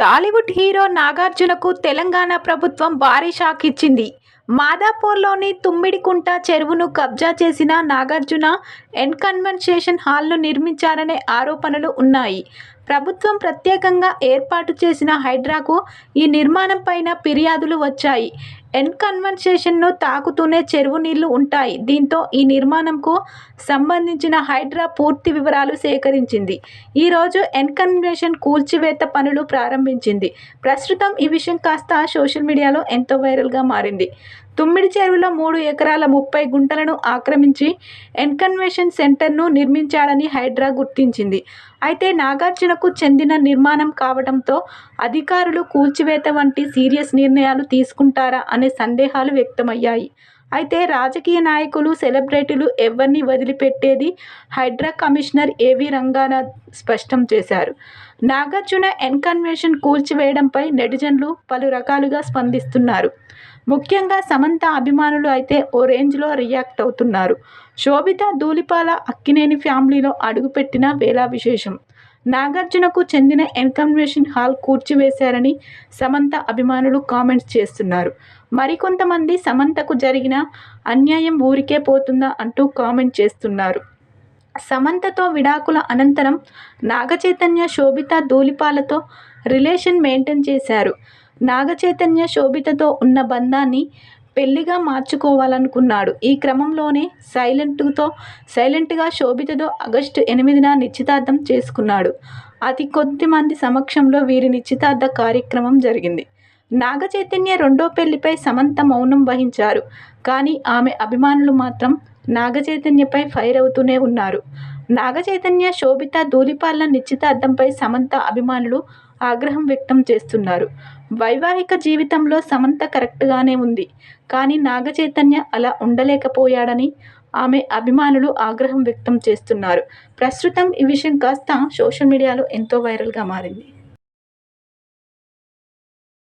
Tollywood hero నాగార్జునకు Telangana ప్రభుత్వం భారీ shock ఇచ్చింది. మాదాపూర్లోని తుమ్మిడికుంట చెరువును కబ్జా చేసిన నాగార్జున ఎన్కన్వెన్సేషన్ హాల్ను నిర్మించారనే ఆరోపణలు ఉన్నాయి. ప్రభుత్వం ప్రత్యేకంగా ఏర్పాటు చేసిన హైడ్రాకు ఈ నిర్మాణం పైన ఫిర్యాదులు వచ్చాయి. ఎన్కన్వెన్సేషన్ను తాకుతూనే చెరువు నీళ్ళు ఉంటాయి. దీంతో ఈ నిర్మాణంకు సంబంధించిన హైడ్రా పూర్తి వివరాలు సేకరించింది. ఈరోజు ఎన్కన్వర్షన్ కూల్చివేత పనులు ప్రారంభించింది. ప్రస్తుతం ఈ విషయం కాస్త సోషల్ మీడియాలో ఎంతో వైరల్గా మారింది. తుమ్మిడి చెరువులో మూడు ఎకరాల ముప్పై గుంటలను ఆక్రమించి ఎన్కన్వేషన్ సెంటర్ను నిర్మించాడని హైడ్రా గుర్తించింది. అయితే నాగార్జునకు చెందిన నిర్మాణం కావడంతో అధికారులు కూల్చివేత వంటి సీరియస్ నిర్ణయాలు తీసుకుంటారా అనే సందేహాలు వ్యక్తమయ్యాయి. అయితే రాజకీయ నాయకులు సెలబ్రిటీలు ఎవరిని వదిలిపెట్టేది హైడ్రా కమిషనర్ ఏవి రంగానాథ్ స్పష్టం చేశారు. నాగార్జున ఎన్కన్వెన్షన్ కూల్చివేయడంపై నెటిజన్లు పలు రకాలుగా స్పందిస్తున్నారు. ముఖ్యంగా సమంత అభిమానులు అయితే ఓ రేంజ్లో రియాక్ట్ అవుతున్నారు. శోభిత ధూళిపాల అక్కినేని ఫ్యామిలీలో అడుగుపెట్టిన వేళ విశేషం. నాగార్జునకు చెందిన ఎన్కన్వెన్షన్ హాల్ కూర్చివేశారని సమంత అభిమానులు కామెంట్స్ చేస్తున్నారు. మరికొంతమంది సమంతకు జరిగిన అన్యాయం ఊరికే పోతుందా అంటూ కామెంట్ చేస్తున్నారు. సమంతతో విడాకుల అనంతరం నాగచైతన్య శోభిత ధూళిపాలతో రిలేషన్ మెయింటైన్ చేశారు. నాగచైతన్య శోభితతో ఉన్న బంధాన్ని పెళ్ళిగా మార్చుకోవాలనుకున్నాడు. ఈ క్రమంలోనే సైలెంట్తో సైలెంట్గా శోభితతో ఆగస్టు ఎనిమిదిన నిశ్చితార్థం చేసుకున్నాడు. అతి కొద్ది మంది సమక్షంలో వీరి నిశ్చితార్థ కార్యక్రమం జరిగింది. నాగచైతన్య రెండో పెళ్ళిపై సమంత మౌనం వహించారు. కానీ ఆమె అభిమానులు మాత్రం నాగచైతన్యపై ఫైర్ అవుతూనే ఉన్నారు. నాగచైతన్య శోభిత ధూళిపాల నిశ్చితార్థంపై సమంత అభిమానులు ఆగ్రహం వ్యక్తం చేస్తున్నారు. వైవాహిక జీవితంలో సమంత కరెక్ట్గానే ఉంది. కానీ నాగచైతన్య అలా ఉండలేకపోయాడని ఆమె అభిమానులు ఆగ్రహం వ్యక్తం చేస్తున్నారు. ప్రస్తుతం ఈ విషయం కాస్త సోషల్ మీడియాలో ఎంతో వైరల్గా మారింది.